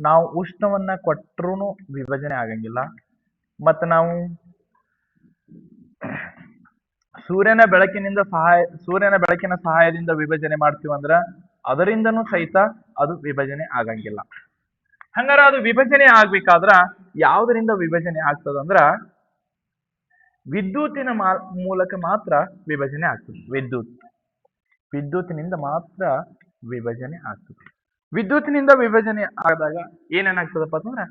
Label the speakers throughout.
Speaker 1: ನಾವು ಉಷ್ಣವನ್ನ ಕೊಟ್ಟರು ವಿಭಜನೆ ಆಗಂಗಿಲ್ಲ. ಮತ್ತು ನಾವು ಸೂರ್ಯನ ಬೆಳಕಿನಿಂದ ಸಹಾಯ, ಸೂರ್ಯನ ಬೆಳಕಿನ ಸಹಾಯದಿಂದ ವಿಭಜನೆ ಮಾಡ್ತೀವಿ ಅಂದ್ರ ಅದರಿಂದನೂ ಸಹಿತ ಅದು ವಿಭಜನೆ ಆಗಂಗಿಲ್ಲ. ಹಂಗಾರ ಅದು ವಿಭಜನೆ ಆಗ್ಬೇಕಾದ್ರ ಯಾವುದರಿಂದ ವಿಭಜನೆ ಆಗ್ತದಂದ್ರ ವಿದ್ಯುತ್ತಿನ ಮಾ- ಮೂಲಕ ಮಾತ್ರ ವಿಭಜನೆ ಆಗ್ತದೆ. ವಿದ್ಯುತ್. ವಿದ್ಯುತ್ತಿನಿಂದ ಮಾತ್ರ ವಿಭಜನೆ ಆಗ್ತದೆ. ವಿದ್ಯುತ್ತಿನಿಂದ ವಿಭಜನೆ ಆದಾಗ ಏನೇನಾಗ್ತದಪ್ಪ ಅಂತಂದ್ರೆ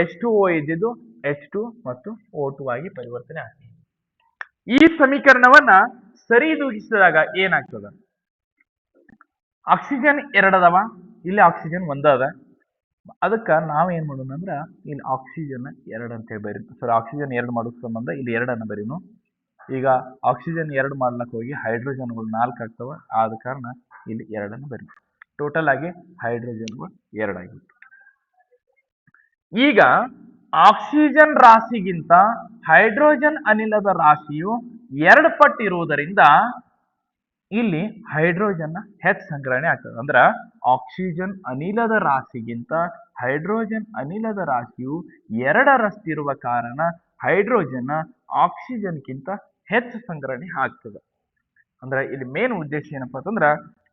Speaker 1: ಎಚ್ ಟು ಓ ಇದ್ದಿದ್ದು ಎಚ್ ಟು ಮತ್ತು ಓ ಟು ಆಗಿ ಪರಿವರ್ತನೆ ಆಗ್ತದೆ. ಈ ಸಮೀಕರಣವನ್ನ ಸರಿದೂಗಿಸಿದಾಗ ಏನಾಗ್ತದ? ಆಕ್ಸಿಜನ್ ಎರಡದವ? ಇಲ್ಲಿ ಆಕ್ಸಿಜನ್ ಒಂದ ಅದ ಅದಕ್ಕ ನಾವ್ ಏನ್ ಮಾಡೋಣ ಅಂದ್ರ, ಇಲ್ಲಿ ಆಕ್ಸಿಜನ್ ಎರಡು ಅಂತ ಹೇಳಿ ಬರೀ ಸರಿ ಆಕ್ಸಿಜನ್ ಎರಡು ಮಾಡೋಕ್ ಸಂಬಂಧ ಇಲ್ಲಿ ಎರಡನ್ನ ಬರೀನು ಈಗ ಆಕ್ಸಿಜನ್ ಎರಡು ಮಾಡ್ಲಕ್ ಹೋಗಿ ಹೈಡ್ರೋಜನ್ಗಳು ನಾಲ್ಕು ಆಗ್ತವ, ಆದ ಕಾರಣ ಇಲ್ಲಿ ಎರಡನ್ನ ಬರೀ. ಟೋಟಲ್ ಆಗಿ ಹೈಡ್ರೋಜನ್ಗಳು ಎರಡಾಗಿತ್ತು ಈಗ ಆಕ್ಸಿಜನ್ ರಾಶಿಗಿಂತ ಹೈಡ್ರೋಜನ್ ಅನಿಲದ ರಾಶಿಯು ಎರಡು ಪಟ್ಟು ಇರುವುದರಿಂದ ಇಲ್ಲಿ ಹೈಡ್ರೋಜನ್ ಹೆಚ್ಚು ಸಂಗ್ರಹಣೆ ಆಗ್ತದೆ. ಅಂದ್ರ ಆಕ್ಸಿಜನ್ ಅನಿಲದ ರಾಶಿಗಿಂತ ಹೈಡ್ರೋಜನ್ ಅನಿಲದ ರಾಶಿಯು ಎರಡರಷ್ಟಿರುವ ಕಾರಣ ಹೈಡ್ರೋಜನ್ ಆಕ್ಸಿಜನ್ಗಿಂತ ಹೆಚ್ಚು ಸಂಗ್ರಹಣೆ ಆಗ್ತದೆ. ಅಂದ್ರೆ ಇಲ್ಲಿ ಮೇನ್ ಉದ್ದೇಶ ಏನಪ್ಪಾ ಅಂತಂದ್ರ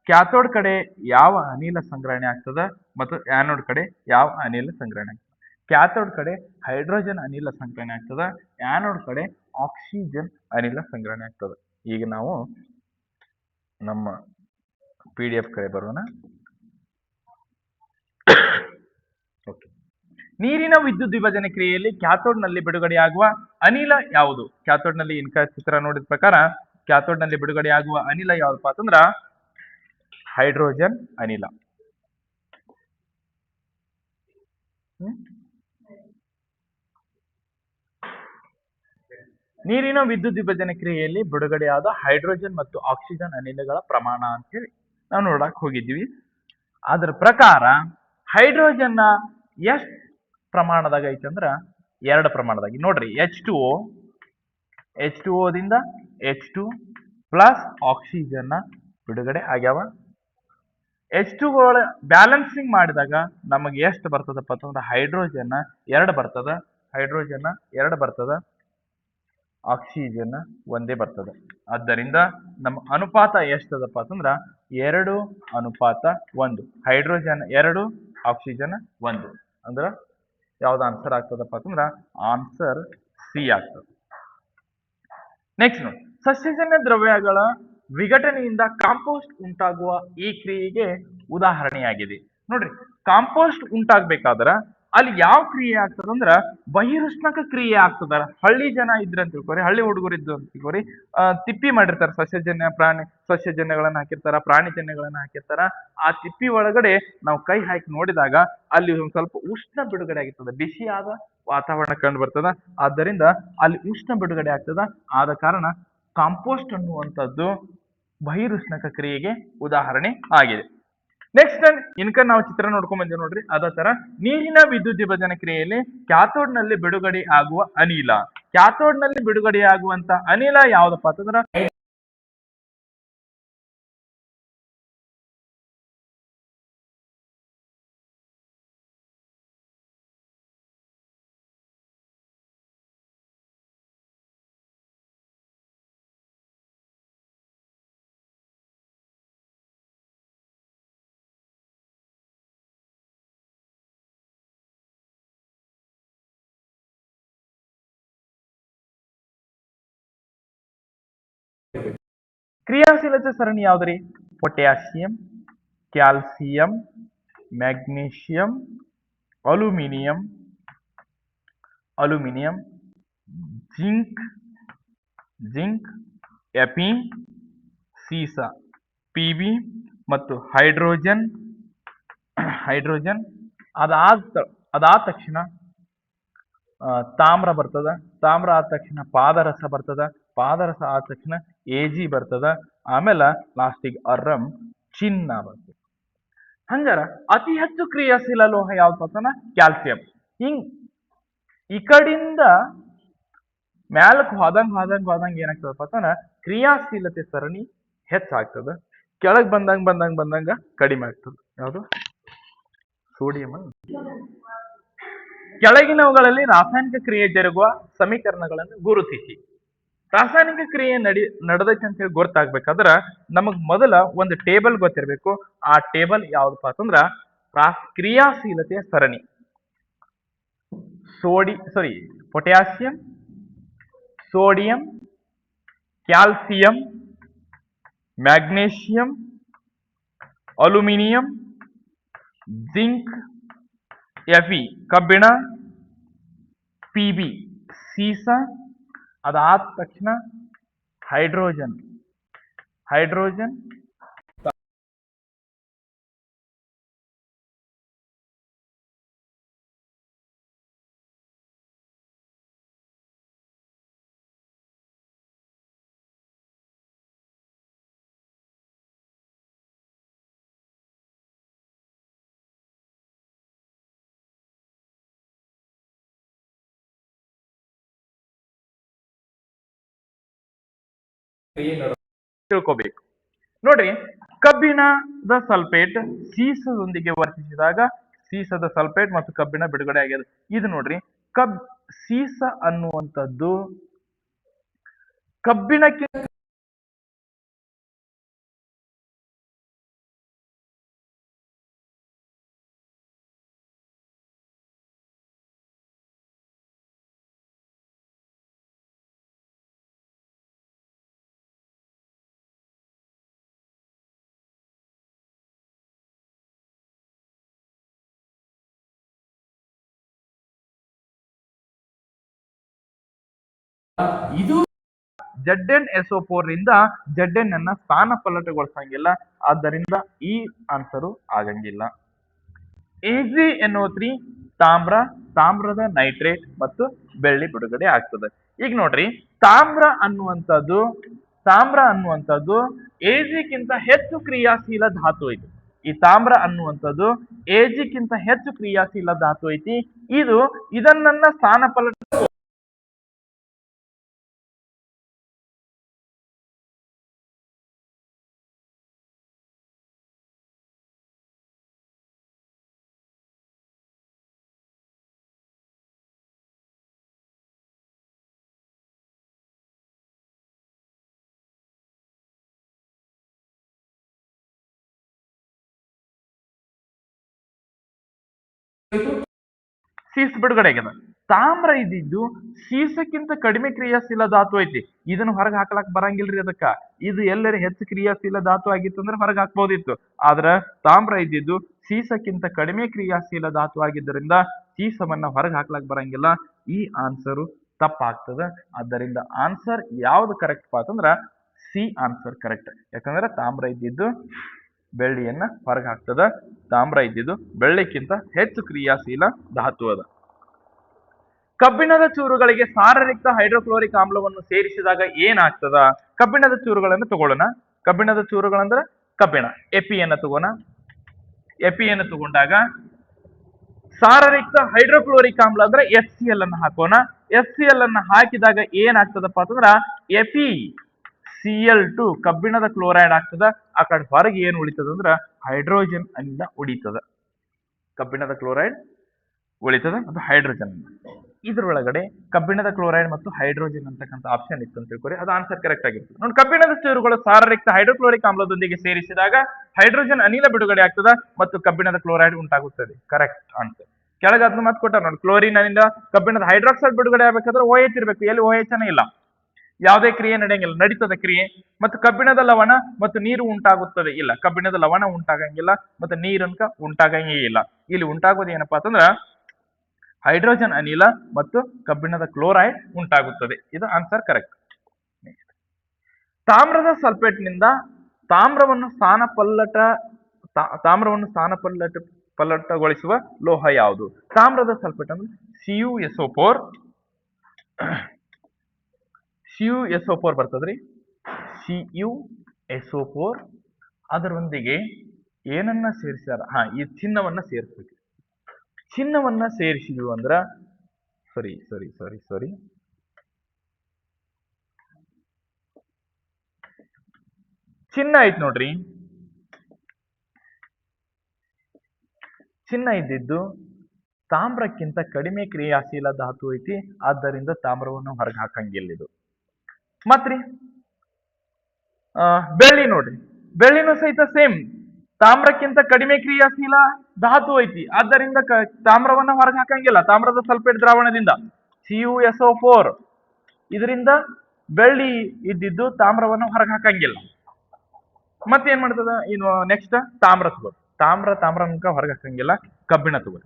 Speaker 1: ಕ್ಯಾಥೋಡ್ ಕಡೆ ಯಾವ ಅನಿಲ ಸಂಗ್ರಹಣೆ ಆಗ್ತದ ಮತ್ತು ಆ್ಯನೋಡ್ ಕಡೆ ಯಾವ ಅನಿಲ ಸಂಗ್ರಹಣೆ ಆಗ್ತದೆ? ಕ್ಯಾಥೋಡ್ ಕಡೆ ಹೈಡ್ರೋಜನ್ ಅನಿಲ ಸಂಗ್ರಹಣೆ ಆಗ್ತದ ಆ್ಯನೋಡ್ ಕಡೆ ಆಕ್ಸಿಜನ್ ಅನಿಲ ಸಂಗ್ರಹಣೆ ಆಗ್ತದೆ. ಈಗ ನಾವು ನಮ್ಮ ಪಿ ಡಿ ಎಫ್ ಕಡೆ ಬರೋಣ. ಓಕೆ ನೀರಿನ ವಿದ್ಯುತ್ ವಿಭಜನೆ ಕ್ರಿಯೆಯಲ್ಲಿ ಕ್ಯಾಥೋಡ್ನಲ್ಲಿ ಬಿಡುಗಡೆಯಾಗುವ ಅನಿಲ ಯಾವುದು? ಕ್ಯಾಥೋಡ್ನಲ್ಲಿ ಇನ್ಕ ಚಿತ್ರ ನೋಡಿದ ಪ್ರಕಾರ ಕ್ಯಾಥೋಡ್ನಲ್ಲಿ ಬಿಡುಗಡೆಯಾಗುವ ಅನಿಲ ಯಾವ್ದಪ್ಪ ಅಂತಂದ್ರ ಹೈಡ್ರೋಜನ್ ಅನಿಲ? ನೀರಿನ ವಿದ್ಯುತ್ ವಿಭಜನೆ ಕ್ರಿಯೆಯಲ್ಲಿ ಬಿಡುಗಡೆಯಾದ ಹೈಡ್ರೋಜನ್ ಮತ್ತು ಆಕ್ಸಿಜನ್ ಅನಿಲಗಳ ಪ್ರಮಾಣ ಅಂತೇಳಿ ನಾವು ನೋಡಕ್ ಹೋಗಿದ್ವಿ. ಅದರ ಪ್ರಕಾರ ಹೈಡ್ರೋಜನ್ ಎಷ್ಟ್ ಪ್ರಮಾಣದಾಗ ಐತೆ ಅಂದ್ರ ಎರಡು ಪ್ರಮಾಣದಾಗಿ. ನೋಡ್ರಿ H two O H two ಓದಿಂದ H two plus oxygen ಬಿಡುಗಡೆ ಆಗ್ಯಾವ. ಎಚ್ ಟು ಬ್ಯಾಲೆನ್ಸಿಂಗ್ ಮಾಡಿದಾಗ ನಮಗೆ ಎಷ್ಟು ಬರ್ತದಪ್ಪ ಅಂತಂದ್ರೆ ಹೈಡ್ರೋಜನ್ ಎರಡು ಬರ್ತದ. ಹೈಡ್ರೋಜನ್ ಎರಡು ಬರ್ತದ. ಆಕ್ಸಿಜನ್ ಒಂದೇ ಬರ್ತದ. ಆದ್ದರಿಂದ ನಮ್ಮ ಅನುಪಾತ ಎಷ್ಟದಪ್ಪ ಅಂತಂದ್ರ ಎರಡು ಅನುಪಾತ ಒಂದು. ಹೈಡ್ರೋಜನ್ ಎರಡು ಆಕ್ಸಿಜನ್ ಒಂದು. ಅಂದ್ರ ಯಾವ್ದು ಆನ್ಸರ್ ಆಗ್ತದಪ್ಪ ಅಂತಂದ್ರ ಆನ್ಸರ್ ಸಿ ಆಗ್ತದೆ. ನೆಕ್ಸ್ಟ್ ನೋಡಿ. ಸಸ್ಯಜನ್ಯ ದ್ರವ್ಯಗಳ ವಿಘಟನೆಯಿಂದ ಕಾಂಪೋಸ್ಟ್ ಉಂಟಾಗುವ ಈ ಕ್ರಿಯೆಗೆ ಉದಾಹರಣೆಯಾಗಿದೆ. ನೋಡ್ರಿ ಕಾಂಪೋಸ್ಟ್ ಉಂಟಾಗ್ಬೇಕಾದ್ರ ಅಲ್ಲಿ ಯಾವ ಕ್ರಿಯೆ ಆಗ್ತದಂದ್ರ ಬಹಿರುಷ್ಣಕ ಕ್ರಿಯೆ ಆಗ್ತದ ಹಳ್ಳಿ ಜನ ಇದ್ರ ಅಂತ ತಿಳ್ಕೊರಿ, ಹಳ್ಳಿ ಹುಡುಗರು ಇದ್ರು ಅಂತ ತಿಳ್ಕೊರಿ ತಿಪ್ಪಿ ಮಾಡಿರ್ತಾರ, ಸಸ್ಯಜನ್ಯ ಪ್ರಾಣಿ, ಸಸ್ಯಜನ್ಯಗಳನ್ನ ಹಾಕಿರ್ತಾರ ಪ್ರಾಣಿಜನ್ಯಗಳನ್ನ ಹಾಕಿರ್ತಾರ. ಆ ತಿಪ್ಪಿ ಒಳಗಡೆ ನಾವು ಕೈ ಹಾಕಿ ನೋಡಿದಾಗ ಅಲ್ಲಿ ಒಂದ್ ಸ್ವಲ್ಪ ಉಷ್ಣ ಬಿಡುಗಡೆ ಆಗಿರ್ತದೆ ಬಿಸಿಯಾದ ವಾತಾವರಣ ಕಂಡು ಬರ್ತದ. ಆದ್ದರಿಂದ ಅಲ್ಲಿ ಉಷ್ಣ ಬಿಡುಗಡೆ ಆಗ್ತದ. ಆದ ಕಾರಣ ಕಾಂಪೋಸ್ಟ್ ಅನ್ನುವಂಥದ್ದು ಬಹಿರುಷ್ಣಕ ಕ್ರಿಯೆಗೆ ಉದಾಹರಣೆ ಆಗಿದೆ. ನೆಕ್ಸ್ಟ್ ಇನ್ಕ ನಾವು ಚಿತ್ರ ನೋಡ್ಕೊಂಡ್ ಬಂದೇವೆ ನೋಡ್ರಿ, ಅದ ತರ. ನೀರಿನ ವಿದ್ಯುತ್ ವಿಭಜನ ಕ್ರಿಯೆಯಲ್ಲಿ ಕ್ಯಾಥೋಡ್ನಲ್ಲಿ ಬಿಡುಗಡೆ ಆಗುವ ಅನಿಲ. ಕ್ಯಾಥೋಡ್ನಲ್ಲಿ ಬಿಡುಗಡೆ ಆಗುವಂತ ಅನಿಲ ಯಾವ್ದಪ್ಪ ಅಂತಂದ್ರ ಕ್ರಿಯಾಶೀಲತೆ ಸರಣಿ ಯಾವುದ್ರಿ? Potassium calcium, magnesium, aluminium. Aluminium, zinc zinc AP ಸೀಸ, ಪಿ ಬಿ ಮತ್ತು ಹೈಡ್ರೋಜನ್ ಹೈಡ್ರೋಜನ್ ಅದಾದ ಅದಾದ ತಕ್ಷಣ ತಾಮ್ರ ಬರ್ತದ. ತಾಮ್ರ ಆದ ತಕ್ಷಣ ಪಾದರಸ ಬರ್ತದ. ಪಾದರಸ ಆದ ತಕ್ಷಣ ಎಜಿ ಬರ್ತದ. ಆಮೇಲೆ ಲಾಸ್ಟಿಗೆ ಅರ್ರಂ ಚಿನ್ನ ಬರ್ತದೆ. ಹಂಗಾರ ಅತಿ ಹೆಚ್ಚು ಕ್ರಿಯಾಶೀಲ ಲೋಹ ಯಾವ್ದು ಅಂತಂದ್ರ ಕ್ಯಾಲ್ಸಿಯಂ. ಹಿಂಗ್ ಈ ಕಡಿಂದ ಮ್ಯಾಲಕ್ ಹೋದಂಗ್ ಹೋದಂಗ್ ಹೋದಂಗ್ ಏನಾಗ್ತದಪ್ಪ ಅಂತಂದ್ರ ಕ್ರಿಯಾಶೀಲತೆ ಸರಣಿ ಹೆಚ್ಚಾಗ್ತದ. ಕೆಳಗ್ ಬಂದಂಗ್ ಬಂದಂಗ್ ಬಂದಂಗ ಕಡಿಮೆ ಆಗ್ತದ. ಯಾವುದು? ಸೋಡಿಯಂ ಕೆಳಗಿನವುಗಳಲ್ಲಿ ರಾಸಾಯನಿಕ ಕ್ರಿಯೆ ಜರುಗುವ ಸಮೀಕರಣಗಳನ್ನು ಗುರುತಿಸಿ. ರಾಸಾಯನಿಕ ಕ್ರಿಯೆ ನಡಿ, ನಡೆದೈತೆ ಅಂತ ಹೇಳಿ ಗೊತ್ತಾಗ್ಬೇಕಾದ್ರ ನಮಗ್ ಮೊದಲ ಒಂದು ಟೇಬಲ್ ಗೊತ್ತಿರಬೇಕು. ಆ ಟೇಬಲ್ ಯಾವ್ದಪ್ಪ ಅಂತಂದ್ರ ಕ್ರಿಯಾಶೀಲತೆಯ ಸರಣಿ. ಸೋಡಿ sorry potassium, sodium, calcium, magnesium, aluminium, zinc, FE ಕಬ್ಬಿಣ, ಪಿ ಬಿ, ಸೀಸ ಅದಾದ ತಕ್ಷಣ ಹೈಡ್ರೋಜನ್ ಹೈಡ್ರೋಜನ್ ತಿಳ್ಕೋಬೇಕು. ನೋಡ್ರಿ ಕಬ್ಬಿಣದ ಸಲ್ಫೇಟ್ ಸೀಸದೊಂದಿಗೆ ವರ್ತಿಸಿದಾಗ ಸೀಸದ ಸಲ್ಫೇಟ್ ಮತ್ತು ಕಬ್ಬಿಣ ಬಿಡುಗಡೆ ಆಗ್ಯದ ಇದು ನೋಡ್ರಿ, ಕಬ್ ಸೀಸ ಅನ್ನುವಂಥದ್ದು ಕಬ್ಬಿಣಕ್ಕೆ ಇದು Z N S O four ರಿಂದ ಜೆಡ್ ಎನ್ ಅನ್ನ ಸ್ಥಾನ ಪಲ್ಲಟಗೊಳಿಸಂಗಿಲ್ಲ ಆದ್ದರಿಂದ ಈ ಆನ್ಸರು ಆಗಂಗಿಲ್ಲ. ಎಜಿ ಎನ್ಒ ತ್ರೀ ತಾಮ್ರ, ತಾಮ್ರದ ನೈಟ್ರೇಟ್ ಮತ್ತು ಬೆಳ್ಳಿ ಬಿಡುಗಡೆ ಆಗ್ತದೆ. ಈಗ ನೋಡ್ರಿ, ತಾಮ್ರ ಅನ್ನುವಂಥದ್ದು ತಾಮ್ರ ಅನ್ನುವಂಥದ್ದು ಎಜಿಗಿಂತ ಹೆಚ್ಚು ಕ್ರಿಯಾಶೀಲ ಧಾತು ಐತಿ. ಈ ತಾಮ್ರ ಅನ್ನುವಂಥದ್ದು ಎಜಿಗಿಂತ ಹೆಚ್ಚು ಕ್ರಿಯಾಶೀಲ ಧಾತು ಐತಿ. ಇದು ಇದನ್ನ ಸ್ಥಾನ ಸೀಸ್ ಬಿಡುಗಡೆ ಆಗ್ಯದ ತಾಮ್ರ ಇದ್ದಿದ್ದು ಸೀಸಕ್ಕಿಂತ ಕಡಿಮೆ ಕ್ರಿಯಾಶೀಲ ಧಾತು ಐತಿ. ಇದನ್ನ ಹೊರಗೆ ಹಾಕ್ಲಕ್ ಬರಂಗಿಲ್ರಿ ಅದಕ್ಕ. ಇದು ಎಲ್ಲರ ಹೆಚ್ಚು ಕ್ರಿಯಾಶೀಲ ಧಾತು ಆಗಿತ್ತು ಅಂದ್ರೆ ಹೊರಗೆ ಹಾಕ್ಬೋದಿತ್ತು. ಆದ್ರ ತಾಮ್ರ ಇದ್ದಿದ್ದು ಸೀಸಕ್ಕಿಂತ ಕಡಿಮೆ ಕ್ರಿಯಾಶೀಲ ಧಾತು ಆಗಿದ್ದರಿಂದ ಸೀಸವನ್ನ ಹೊರಗೆ ಹಾಕ್ಲಕ್ ಬರಂಗಿಲ್ಲ. ಈ ಆನ್ಸರು ತಪ್ಪಾಗ್ತದ. ಆದ್ದರಿಂದ ಆನ್ಸರ್ ಯಾವ್ದು ಕರೆಕ್ಟ್ ಅಂತಂದ್ರ ಸಿ ಆನ್ಸರ್ ಕರೆಕ್ಟ್ ಯಾಕಂದ್ರೆ ತಾಮ್ರ ಇದ್ದಿದ್ದು ಬೆಳ್ಳಿಯನ್ನ ಹೊರಗೆ ಹಾಕ್ತದ. ತಾಮ್ರ ಇದ್ದಿದ್ದು ಬೆಳ್ಳಿಕ್ಕಿಂತ ಹೆಚ್ಚು ಕ್ರಿಯಾಶೀಲ ಧಾತು ಅದ. ಕಬ್ಬಿಣದ ಚೂರುಗಳಿಗೆ ಸಾರರಿಕ್ತ ಹೈಡ್ರೋಕ್ಲೋರಿಕ್ ಆಮ್ಲವನ್ನು ಸೇರಿಸಿದಾಗ ಏನಾಗ್ತದ ಕಬ್ಬಿಣದ ಚೂರುಗಳನ್ನು ತಗೊಳ್ಳೋಣ. ಕಬ್ಬಿಣದ ಚೂರುಗಳಂದ್ರ ಕಬ್ಬಿಣ. ಎಪಿಯನ್ನು ತಗೋಣ. ಎಪಿಯನ್ನು ತಗೊಂಡಾಗ ಸಾರರಿಕ್ತ ಹೈಡ್ರೋಕ್ಲೋರಿಕ್ ಆಮ್ಲ ಅಂದ್ರೆ ಎಫ್ ಸಿ ಎಲ್ ಅನ್ನು ಹಾಕೋಣ. ಎಫ್ ಸಿ ಎಲ್ ಅನ್ನು ಹಾಕಿದಾಗ ಏನಾಗ್ತದಪ್ಪ ಅಂತಂದ್ರ F E C L two ಕಬ್ಬಿಣದ ಕ್ಲೋರೈಡ್ ಆಗ್ತದ. ಆ ಕಡೆ ಹೊರಗೆ ಏನು ಉಳಿತದ ಅಂದ್ರ ಹೈಡ್ರೋಜನ್ ಅನ್ನ ಉಳಿತದ ಕಬ್ಬಿಣದ ಕ್ಲೋರೈಡ್ ಉಳಿತದ ಮತ್ತು ಹೈಡ್ರೋಜನ್ ಇದ್ರೊಳಗಡೆ ಕಬ್ಬಿಣದ ಕ್ಲೋರೈಡ್ ಮತ್ತು ಹೈಡ್ರೋಜನ್ ಅಂತಕ್ಕಂಥ ಆಪ್ಷನ್ ಇತ್ತು ಅಂತ ತಿಳ್ಕೊರಿ. ಅದು ಆನ್ಸರ್ ಕರೆಕ್ಟ್ ಆಗಿರ್ತದೆ. ನೋಡಿ ಕಬ್ಬಿಣದ ಸೇರುಗಳು ಸಾರರಿಕ್ತ ಹೈಡ್ರೋಕ್ಲೋರಿಕ್ ಆಮ್ಲದೊಂದಿಗೆ ಸೇರಿಸಿದಾಗ ಹೈಡ್ರೋಜನ್ ಅನಿಲ ಬಿಡುಗಡೆ ಆಗ್ತದ ಮತ್ತು ಕಬ್ಬಿಣದ ಕ್ಲೋರೈಡ್ ಉಂಟಾಗುತ್ತದೆ. ಕರೆಕ್ಟ್ ಆನ್ಸರ್ ಕೆಳಗೆ ಅದನ್ನ ಮತ್ತೆ ಕೊಟ್ಟಾರ ನೋಡಿ. ಕ್ಲೋರಿನ್ ಅನಿಲ, ಕಬ್ಬಿಣದ ಹೈಡ್ರಾಕ್ಸೈಡ್ ಬಿಡುಗಡೆ ಆಗ್ಬೇಕಾದ್ರೆ ಓ ಎಚ್ ಇರಬೇಕು. ಎಲ್ಲಿ ಓ ಎಚ್ ಇಲ್ಲ. ಯಾವುದೇ ಕ್ರಿಯೆ ನಡೆಯಂಗಿಲ್ಲ, ನಡೀತದೆ ಕ್ರಿಯೆ. ಮತ್ತು ಕಬ್ಬಿಣದ ಲವಣ ಮತ್ತು ನೀರು ಉಂಟಾಗುತ್ತದೆ ಇಲ್ಲ. ಕಬ್ಬಿಣದ ಲವಣ ಉಂಟಾಗಂಗಿಲ್ಲ ಮತ್ತು ನೀರನ್ಕ ಉಂಟಾಗಂಗೇ ಇಲ್ಲ. ಇಲ್ಲಿ ಉಂಟಾಗೋದು ಏನಪ್ಪಾ ಅಂತಂದ್ರ ಹೈಡ್ರೋಜನ್ ಅನಿಲ ಮತ್ತು ಕಬ್ಬಿಣದ ಕ್ಲೋರೈಡ್ ಉಂಟಾಗುತ್ತದೆ. ಇದು ಆನ್ಸರ್ ಕರೆಕ್ಟ್ ತಾಮ್ರದ ಸಲ್ಫೇಟ್ನಿಂದ ತಾಮ್ರವನ್ನು ಸ್ಥಾನ ಪಲ್ಲಟ ತಾಮ್ರವನ್ನು ಸ್ಥಾನ ಪಲ್ಲಟ ಪಲ್ಲಟಗೊಳಿಸುವ ಲೋಹ ಯಾವುದು? ತಾಮ್ರದ ಸಲ್ಫೇಟ್ ಅಂದ್ರೆ C U S O four C U S O four ಬರ್ತದ್ರಿ. C U S O four ಅದರೊಂದಿಗೆ ಏನನ್ನ ಸೇರಿಸ್ಯಾರ? ಹಾ, ಈ ಚಿನ್ನವನ್ನ ಸೇರಿಸ್ಬೇಕು. ಚಿನ್ನವನ್ನ ಸೇರಿಸಿದ್ವು ಅಂದ್ರ ಸರಿ ಸರಿ ಸರಿ ಸಾರಿ ಚಿನ್ನ ಐತ್ ನೋಡ್ರಿ. ಚಿನ್ನ ಇದ್ದಿದ್ದು ತಾಮ್ರಕ್ಕಿಂತ ಕಡಿಮೆ ಕ್ರಿಯಾಶೀಲ ಧಾತು ಐತಿ, ಆದ್ದರಿಂದ ತಾಮ್ರವನ್ನು ಹೊರಗೆ ಹಾಕಂಗಿಲ್ಲ ಇದು. ಮತ್ರಿ? ಬೆಳ್ಳಿ ನೋಡ್ರಿ. ಬೆಳ್ಳಿನೂ ಸಹಿತ ಸೇಮ್ ತಾಮ್ರಕ್ಕಿಂತ ಕಡಿಮೆ ಕ್ರಿಯಾಶೀಲ ಧಾತು ಐತಿ. ಆದ್ದರಿಂದ ತಾಮ್ರವನ್ನ ಹೊರಗೆ ಹಾಕಂಗಿಲ್ಲ. ತಾಮ್ರದ ಸಲ್ಫೇಟ್ ದ್ರಾವಣದಿಂದ. C U S O four ಇದರಿಂದ ಬೆಳ್ಳಿ ಇದ್ದಿದ್ದು ತಾಮ್ರವನ್ನು ಹೊರಗೆ ಹಾಕಂಗಿಲ್ಲ. ಮತ್ತೇನ್ ಮಾಡ್ತದ? ಇನ್ನು ನೆಕ್ಸ್ಟ್ ತಾಮ್ರ ತಗೋ ತಾಮ್ರ ತಾಮ್ರ ಹೊರಗೆ ಹಾಕಂಗಿಲ್ಲ. ಕಬ್ಬಿಣ ತಗೋ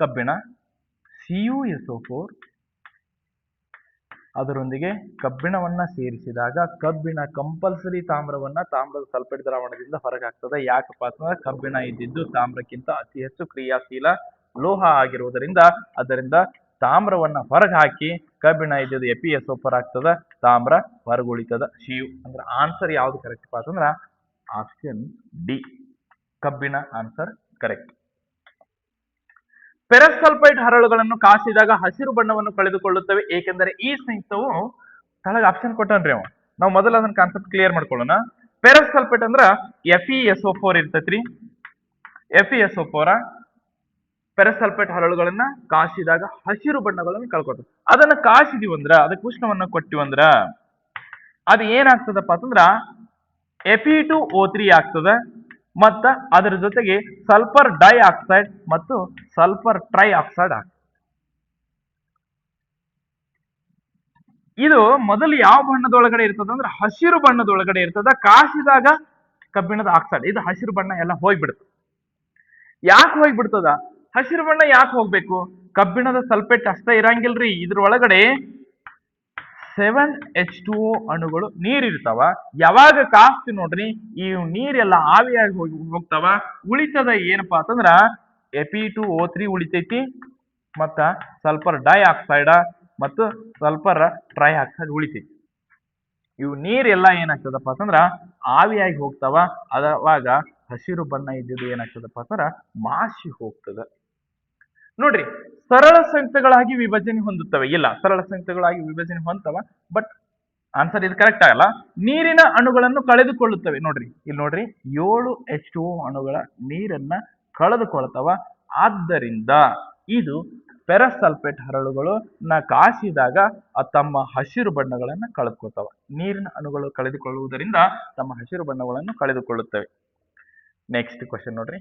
Speaker 1: ಕಬ್ಬಿಣ. C U S O four ಅದರೊಂದಿಗೆ ಕಬ್ಬಿಣವನ್ನು ಸೇರಿಸಿದಾಗ ಕಬ್ಬಿಣ ಕಂಪಲ್ಸರಿ ತಾಮ್ರವನ್ನ ತಾಮ್ರದ ಸಲ್ಫೇಟ್ ದ್ರಾವಣದಿಂದ ಹೊರಗಾಗ್ತದೆ. ಯಾಕಪ್ಪ ಅಂತಂದ್ರೆ ಕಬ್ಬಿಣ ಇದ್ದಿದ್ದು ತಾಮ್ರಕ್ಕಿಂತ ಅತಿ ಹೆಚ್ಚು ಕ್ರಿಯಾಶೀಲ ಲೋಹ ಆಗಿರುವುದರಿಂದ ಅದರಿಂದ ತಾಮ್ರವನ್ನ ಹೊರಗೆ ಹಾಕಿ ಕಬ್ಬಿಣ ಇದ್ದಿದ್ದು ಎಪಿ ಎಸ್ ಒಪ್ಪರ್ ಆಗ್ತದ, ತಾಮ್ರ ಹೊರಗುಳಿತದ. ಶಿಯು ಅಂದ್ರೆ ಆನ್ಸರ್ ಯಾವ್ದು ಕರೆಕ್ಟ್ ಅಂತಂದ್ರೆ ಆಪ್ಷನ್ ಡಿ ಕಬ್ಬಿಣ ಆನ್ಸರ್ ಕರೆಕ್ಟ್ ಪೆರಸಲ್ಫೈಡ್ ಹರಳುಗಳನ್ನು ಕಾಸಿದಾಗ ಹಸಿರು ಬಣ್ಣವನ್ನು ಕಳೆದುಕೊಳ್ಳುತ್ತವೆ. ಏಕೆಂದರೆ ಈ ಸಂಯುಕ್ತವು ತಳಗ ಆಪ್ಷನ್ ಕೊಟ್ಟನ್ರಿ ಅವ. ನಾವು ಮೊದಲು ಅದನ್ನ ಕಾನ್ಸೆಪ್ಟ್ ಕ್ಲಿಯರ್ ಮಾಡ್ಕೊಳ್ಳೋಣ. ಪೆರಸಲ್ಫೇಟ್ ಅಂದ್ರ F E S O four ಇರ್ತೈತ್ರಿ. F S O four ferrous sulphate ಹರಳುಗಳನ್ನ ಕಾಸಿದಾಗ ಹಸಿರು ಬಣ್ಣಗಳನ್ನು ಕಳ್ಕೊತ ಅದನ್ನ ಕಾಸಿದೀವಿ ಅಂದ್ರ, ಅದಕ್ಕೆ ಉಷ್ಣವನ್ನ ಕೊಟ್ಟಿವಂದ್ರ ಅದು ಏನಾಗ್ತದಪ್ಪ ಅಂತಂದ್ರ ಎಫಿ ಟು ಓ ತ್ರೀ ಆಗ್ತದ. ಮತ್ತ ಅದರ ಜೊತೆಗೆ ಸಲ್ಫರ್ ಡೈ ಆಕ್ಸೈಡ್ ಮತ್ತು ಸಲ್ಫರ್ ಟ್ರೈ ಆಕ್ಸೈಡ್ ಇದು ಮೊದಲು ಯಾವ ಬಣ್ಣದೊಳಗಡೆ ಇರ್ತದೆ ಅಂದ್ರೆ ಹಸಿರು ಬಣ್ಣದೊಳಗಡೆ ಇರ್ತದ. ಕಾಸಿದಾಗ ಕಬ್ಬಿಣದ ಆಕ್ಸೈಡ್ ಇದು ಹಸಿರು ಬಣ್ಣ ಎಲ್ಲ ಹೋಗ್ಬಿಡ್ತದೆ ಯಾಕೆ ಹೋಗ್ಬಿಡ್ತದ? ಹಸಿರು ಬಣ್ಣ ಯಾಕೆ ಹೋಗ್ಬೇಕು? ಕಬ್ಬಿಣದ ಸಲ್ಫೇಟ್ ಅಷ್ಟೇ ಇರಂಗಿಲ್ರಿ. ಇದ್ರ ಒಳಗಡೆ ಸೆವೆನ್ ಎಚ್ ಟು ಅಣುಗಳು ನೀರಿರ್ತಾವ. ಯಾವಾಗ ಕಾಸ್ತಿ ನೋಡ್ರಿ, ಈ ನೀರೆಲ್ಲ ಆವಿಯಾಗಿ ಹೋಗಿ ಹೋಗ್ತಾವ. ಉಳಿತದ ಏನಪ್ಪಾ ಅಂತಂದ್ರ ಎಪಿ ಟು ಓ ತ್ರೀ ಉಳಿತೈತಿ, ಮತ್ತ ಡೈ ಆಕ್ಸೈಡ ಮತ್ತು ಸಲ್ಫರ್ ಟ್ರೈ ಆಕ್ಸೈಡ್ ಉಳಿತೈತಿ. ಇವು ನೀರೆಲ್ಲ ಏನಾಗ್ತದಪ್ಪ ಅಂತಂದ್ರ, ಆವಿಯಾಗಿ ಹೋಗ್ತಾವ. ಅದವಾಗ ಹಸಿರು ಬಣ್ಣ ಇದ್ದಿದ್ದು ಏನಾಗ್ತದಪ್ಪ ಅಂತಂದ್ರ, ಮಾಸಿ ಹೋಗ್ತದ. ನೋಡ್ರಿ, ಸರಳ ಸಂಖ್ಯೆಗಳಾಗಿ ವಿಭಜನೆ ಹೊಂದುತ್ತವೆ. ಇಲ್ಲ, ಸರಳ ಸಂಖ್ಯೆಗಳಾಗಿ ವಿಭಜನೆ ಹೊಂದವ ಬಟ್ ಆನ್ಸರ್ ಇದು ಕರೆಕ್ಟ್ ಆಗಲ್ಲ. ನೀರಿನ ಅಣುಗಳನ್ನು ಕಳೆದುಕೊಳ್ಳುತ್ತವೆ. ನೋಡ್ರಿ, ಇಲ್ಲಿ ನೋಡ್ರಿ, ಏಳು ಎಚ್ ಟು ಅಣುಗಳ ನೀರನ್ನ ಕಳೆದುಕೊಳ್ತವ. ಆದ್ದರಿಂದ ಇದು ಪೆರಸಲ್ಫೇಟ್ ಹರಳುಗಳು ನ ಕಾಸಿದಾಗ ತಮ್ಮ ಹಸಿರು ಬಣ್ಣಗಳನ್ನು ಕಳೆದುಕೊಳ್ತವೆ. ನೀರಿನ ಅಣುಗಳು ಕಳೆದುಕೊಳ್ಳುವುದರಿಂದ ತಮ್ಮ ಹಸಿರು ಬಣ್ಣಗಳನ್ನು ಕಳೆದುಕೊಳ್ಳುತ್ತವೆ. ನೆಕ್ಸ್ಟ್ ಕ್ವಶನ್ ನೋಡ್ರಿ.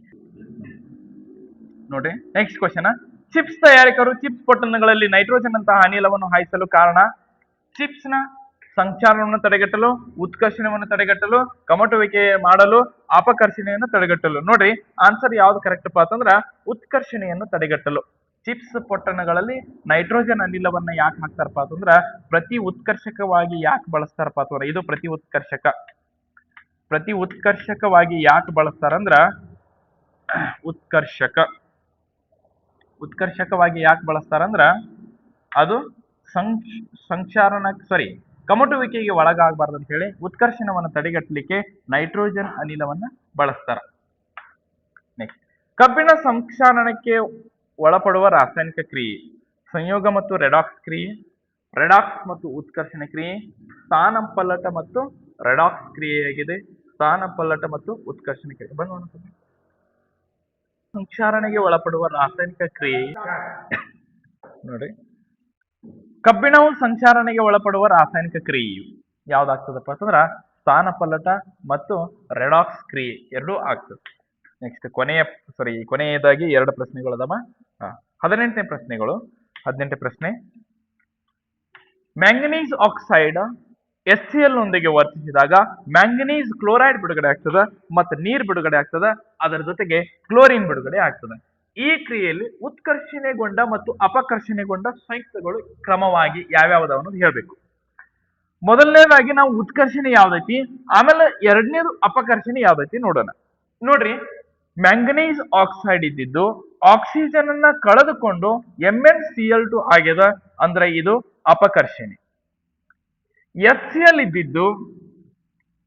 Speaker 1: ನೋಡ್ರಿ ನೆಕ್ಸ್ಟ್ ಕ್ವಶನ್ ಚಿಪ್ಸ್ ತಯಾರಕರು ಚಿಪ್ಸ್ ಪೊಟ್ಟಣಗಳಲ್ಲಿ ನೈಟ್ರೋಜನ್ ಅಂತಹ ಅನಿಲವನ್ನು ಹಾಯಿಸಲು ಕಾರಣ? ಚಿಪ್ಸ್ನ ಸಂಚಾರವನ್ನು ತಡೆಗಟ್ಟಲು ಉತ್ಕರ್ಷಣವನ್ನು ತಡೆಗಟ್ಟಲು, ಕಮಟುವಿಕೆ ಮಾಡಲು, ಅಪಕರ್ಷಣೆಯನ್ನು ತಡೆಗಟ್ಟಲು. ನೋಡ್ರಿ ಆನ್ಸರ್ ಯಾವ್ದು ಕರೆಕ್ಟ್ ಅಂತಂದ್ರ, ಉತ್ಕರ್ಷಣೆಯನ್ನು ತಡೆಗಟ್ಟಲು. ಚಿಪ್ಸ್ ಪೊಟ್ಟಣಗಳಲ್ಲಿ ನೈಟ್ರೋಜನ್ ಅನಿಲವನ್ನ ಯಾಕೆ ಹಾಕ್ತಾರಪ್ಪ ಅಂತಂದ್ರ, ಪ್ರತಿ ಉತ್ಕರ್ಷಕವಾಗಿ ಯಾಕೆ ಬಳಸ್ತಾರಪ್ಪ ಅಂತಂದ್ರ, ಇದು ಪ್ರತಿ ಉತ್ಕರ್ಷಕ. ಪ್ರತಿ ಉತ್ಕರ್ಷಕವಾಗಿ ಯಾಕೆ ಬಳಸ್ತಾರಂದ್ರ ಉತ್ಕರ್ಷಕ. ಉತ್ಕರ್ಷಕವಾಗಿ ಯಾಕೆ ಬಳಸ್ತಾರಂದ್ರ ಅದು ಸಂಕ್ಷ, ಸಂಕ್ಷಾರಣ ಸಾರಿ ಕಮಟುವಿಕೆಗೆ ಒಳಗಾಗಬಾರ್ದು ಅಂತ ಹೇಳಿ ಉತ್ಕರ್ಷಣವನ್ನು ತಡೆಗಟ್ಟಲಿಕ್ಕೆ ನೈಟ್ರೋಜನ್ ಅನಿಲವನ್ನ ಬಳಸ್ತಾರ. ನೆಕ್ಸ್ಟ್ ಕಬ್ಬಿಣ ಸಂಕ್ಷಾರಣಕ್ಕೆ ಒಳಪಡುವ ರಾಸಾಯನಿಕ ಕ್ರಿಯೆ, ಸಂಯೋಗ ಮತ್ತು ರೆಡಾಕ್ಸ್ ಕ್ರಿಯೆ ರೆಡಾಕ್ಸ್ ಮತ್ತು ಉತ್ಕರ್ಷಣ ಕ್ರಿಯೆ ಸ್ಥಾನಪಲ್ಲಟ ಮತ್ತು ರೆಡಾಕ್ಸ್ ಕ್ರಿಯೆಯಾಗಿದೆ ಸ್ಥಾನಪಲ್ಲಟ ಮತ್ತು ಉತ್ಕರ್ಷಣ ಕ್ರಿಯೆ. ಬಂದ್ ಸಂಕ್ಷಾರಣೆಗೆ ಒಳಪಡುವ ರಾಸಾಯನಿಕ ಕ್ರಿಯೆ. ನೋಡಿ. ಕಬ್ಬಿಣವು ಸಂಚಾರಣೆಗೆ ಒಳಪಡುವ ರಾಸಾಯನಿಕ ಕ್ರಿಯೆಯು ಯಾವ್ದಾಗ್ತದಪ್ಪ ಅಂತಂದ್ರ ಸ್ಥಾನಪಲ್ಲಟ ಮತ್ತು ರೆಡಾಕ್ಸ್ ಕ್ರಿಯೆ ಎರಡೂ ಆಗ್ತದೆ. ನೆಕ್ಸ್ಟ್ ಕೊನೆಯ ಸಾರಿ ಕೊನೆಯದಾಗಿ ಎರಡು ಪ್ರಶ್ನೆಗಳು ಅದಮ್ಮ ಹದಿನೆಂಟನೇ ಪ್ರಶ್ನೆಗಳು. ಹದಿನೆಂಟನೇ ಪ್ರಶ್ನೆ. Manganese oxide S C L ನೊಂದಿಗೆ ವರ್ತಿಸಿದಾಗ ಮ್ಯಾಂಗನೀಸ್ ಕ್ಲೋರೈಡ್ ಬಿಡುಗಡೆ ಆಗ್ತದೆ ಮತ್ತು ನೀರು ಬಿಡುಗಡೆ ಆಗ್ತದೆ. ಅದರ ಜೊತೆಗೆ ಕ್ಲೋರಿನ್ ಬಿಡುಗಡೆ ಆಗ್ತದೆ. ಈ ಕ್ರಿಯೆಯಲ್ಲಿ ಉತ್ಕರ್ಷಣೆಗೊಂಡ ಮತ್ತು ಅಪಕರ್ಷಣೆಗೊಂಡ ಸಂಯುಕ್ತಗಳು ಕ್ರಮವಾಗಿ ಯಾವ್ಯಾವ್ದು ಅನ್ನೋದು ಹೇಳ್ಬೇಕು. ಮೊದಲನೇದಾಗಿ ನಾವು ಉತ್ಕರ್ಷಣೆ ಯಾವ್ದೈತಿ? ಆಮೇಲೆ ಎರಡನೇದು ಅಪಕರ್ಷಣೆ ಯಾವ್ದೈತಿ ನೋಡೋಣ. ನೋಡ್ರಿ ಮ್ಯಾಂಗನೀಸ್ ಆಕ್ಸೈಡ್ ಇದ್ದಿದ್ದು ಆಕ್ಸಿಜನ್ ಅನ್ನ ಕಳೆದುಕೊಂಡು M N C L two ಆಗ್ಯದ. ಅಂದ್ರೆ ಇದು ಅಪಕರ್ಷಣೆ. ಎಸ್ ಸಿ ಇದ್ದಿದ್ದು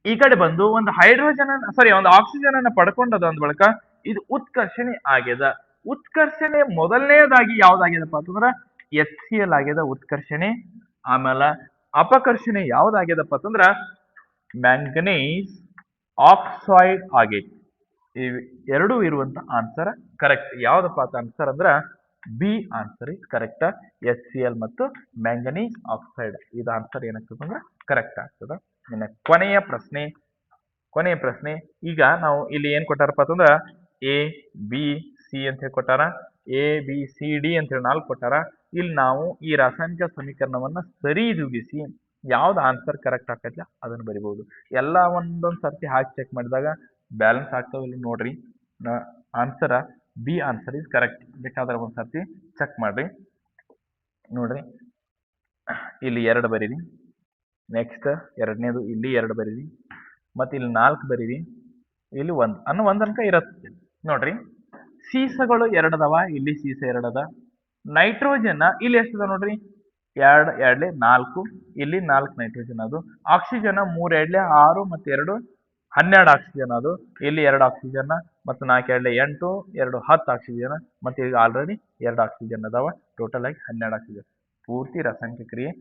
Speaker 1: ಈ ಕಡೆ ಬಂದು ಒಂದು ಹೈಡ್ರೋಜನ್ ಸಾರಿ ಒಂದು ಆಕ್ಸಿಜನ್ ಅನ್ನ ಪಡ್ಕೊಂಡದ ಬಳಿಕ ಇದು ಉತ್ಕರ್ಷಣೆ ಆಗ್ಯದ. ಉತ್ಕರ್ಷಣೆ ಮೊದಲನೇದಾಗಿ ಯಾವ್ದಾಗ್ಯದಪ್ಪ ಅಂತಂದ್ರ ಎಚ್ ಸಿ ಎಲ್ ಆಗ್ಯದ ಉತ್ಕರ್ಷಣೆ, ಆಮೇಲೆ ಅಪಕರ್ಷಣೆ ಯಾವ್ದಾಗ್ಯದಪ್ಪ ಅಂತಂದ್ರ ಮ್ಯಾಂಗನೀಸ್ ಆಕ್ಸೈಡ್ ಆಗೈತಿ. ಇವ್ ಎರಡೂ ಇರುವಂತ ಆನ್ಸರ್ ಕರೆಕ್ಟ್ ಯಾವ್ದಪ್ಪ ಅಂತ ಆನ್ಸರ್ ಅಂದ್ರ B answer is correct S C L ಮತ್ತು ಮ್ಯಾಂಗನೀಸ್ ಆಕ್ಸೈಡ್ ಇದು ಆನ್ಸರ್ ಏನಾಗ್ತದೆ ಅಂದ್ರೆ ಕರೆಕ್ಟ್ ಆಗ್ತದೆ. ಇನ್ನು ಕೊನೆಯ ಪ್ರಶ್ನೆ ಕೊನೆಯ ಪ್ರಶ್ನೆ. ಈಗ ನಾವು ಇಲ್ಲಿ ಏನ್ ಕೊಟ್ಟಾರಪ್ಪ ಅಂತಂದ್ರೆ ಎ ಬಿ ಸಿ ಅಂತ ಹೇಳಿ ಕೊಟ್ಟಾರ. ಎ ಬಿ ಸಿ ಡಿ ಅಂತ ಹೇಳಿ ನಾಲ್ಕು ಕೊಟ್ಟಾರ. ಇಲ್ಲಿ ನಾವು ಈ ರಾಸಾಯನಿಕ ಸಮೀಕರಣವನ್ನ ಸರಿದೂಗಿಸಿ ಯಾವ್ದು ಆನ್ಸರ್ ಕರೆಕ್ಟ್ ಆಗ್ತೈತಿಲ್ಲ ಅದನ್ನು ಬರಿಬಹುದು ಎಲ್ಲ ಒಂದೊಂದ್ ಸರ್ತಿ ಹಾಕಿ ಚೆಕ್ ಮಾಡಿದಾಗ ಬ್ಯಾಲೆನ್ಸ್ ಆಗ್ತಾವಿಲ್ಲ ನೋಡ್ರಿ. Answer B answer is correct. ಬೇಕಾದ್ರೆ ಒಂದು ಸರ್ತಿ ಚೆಕ್ ಮಾಡ್ರಿ. ನೋಡ್ರಿ. ಇಲ್ಲಿ ಎರಡು ಬರೀರಿ. ನೆಕ್ಸ್ಟ್ ಎರಡನೇದು ಇಲ್ಲಿ ಎರಡು ಬರೀರಿ. ಮತ್ತು ಇಲ್ಲಿ ನಾಲ್ಕು ಬರೀರಿ. ಇಲ್ಲಿ ಒಂದು, ಅನ್ನೋ ಒಂದು ಅನ್ಕ ಇರತ್ತೆ. ನೋಡ್ರಿ. ಸೀಸಗಳು ಎರಡದವ, ಇಲ್ಲಿ ಸೀಸ ಎರಡದ. ನೈಟ್ರೋಜನ್ ಇಲ್ಲಿ ಎಷ್ಟದ ನೋಡ್ರಿ? ಎರಡು, ಎರಡ್ಲೆ ನಾಲ್ಕು, ಇಲ್ಲಿ ನಾಲ್ಕು ನೈಟ್ರೋಜನ್ ಅದು. ಆಕ್ಸಿಜನ್ ಮೂರು, ಎರಡ್ಲೆ ಆರು, ಮತ್ತೆ ಎರಡು ಹನ್ನೆರಡು ಆಕ್ಸಿಜನ್ ಅದು. ಇಲ್ಲಿ ಎರಡು ಆಕ್ಸಿಜನ್. ಮತ್ತು ನಾಲ್ಕು, ಎರಡು, ಎಂಟು, ಎರಡು, ಹತ್ತು ಆಕ್ಸಿಜನ್ ಮತ್ತು ಈಗ ಆಲ್ರೆಡಿ ಎರಡು ಆಕ್ಸಿಜನ್ ಅದಾವ. ಟೋಟಲ್ ಆಗಿ ಹನ್ನೆರಡು ಆಕ್ಸಿಜನ್. ಪೂರ್ತಿ ರಾಸಾಯನಿಕ ಕ್ರಿಯೆ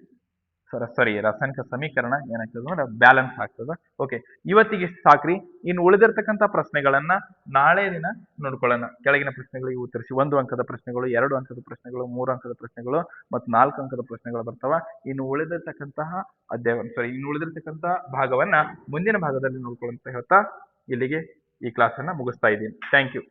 Speaker 1: ಸರ ಸಾರಿ ರಾಸಾಯನಿಕ ಸಮೀಕರಣ ಏನಾಗ್ತದೆ ಅಂದ್ರೆ ಬ್ಯಾಲೆನ್ಸ್ ಆಗ್ತದ. ಓಕೆ ಇವತ್ತಿಗೆ ಸಾಕ್ರಿ. ಇನ್ನು ಉಳಿದಿರ್ತಕ್ಕಂಥ ಪ್ರಶ್ನೆಗಳನ್ನ ನಾಳೆ ದಿನ ನೋಡ್ಕೊಳ್ಳೋಣ. ಕೆಳಗಿನ ಪ್ರಶ್ನೆಗಳಿಗೆ ಉತ್ತರಿಸಿ. ಒಂದು ಅಂಕದ ಪ್ರಶ್ನೆಗಳು, ಎರಡು ಅಂಕದ ಪ್ರಶ್ನೆಗಳು, ಮೂರು ಅಂಕದ ಪ್ರಶ್ನೆಗಳು ಮತ್ತು ನಾಲ್ಕು ಅಂಕದ ಪ್ರಶ್ನೆಗಳು ಬರ್ತಾವ. ಇನ್ನು ಉಳಿದಿರ್ತಕ್ಕಂತಹ ಅಧ್ಯಾಯ ಸಾರಿ ಇನ್ನು ಉಳಿದಿರ್ತಕ್ಕಂಥ ಭಾಗವನ್ನ ಮುಂದಿನ ಭಾಗದಲ್ಲಿ ನೋಡ್ಕೊಳ್ಳೋಣ ಹೇಳ್ತಾ ಇಲ್ಲಿಗೆ ಈ ಕ್ಲಾಸನ್ನು ಮುಗಿಸ್ತಾ ಇದ್ದೀನಿ. Thank you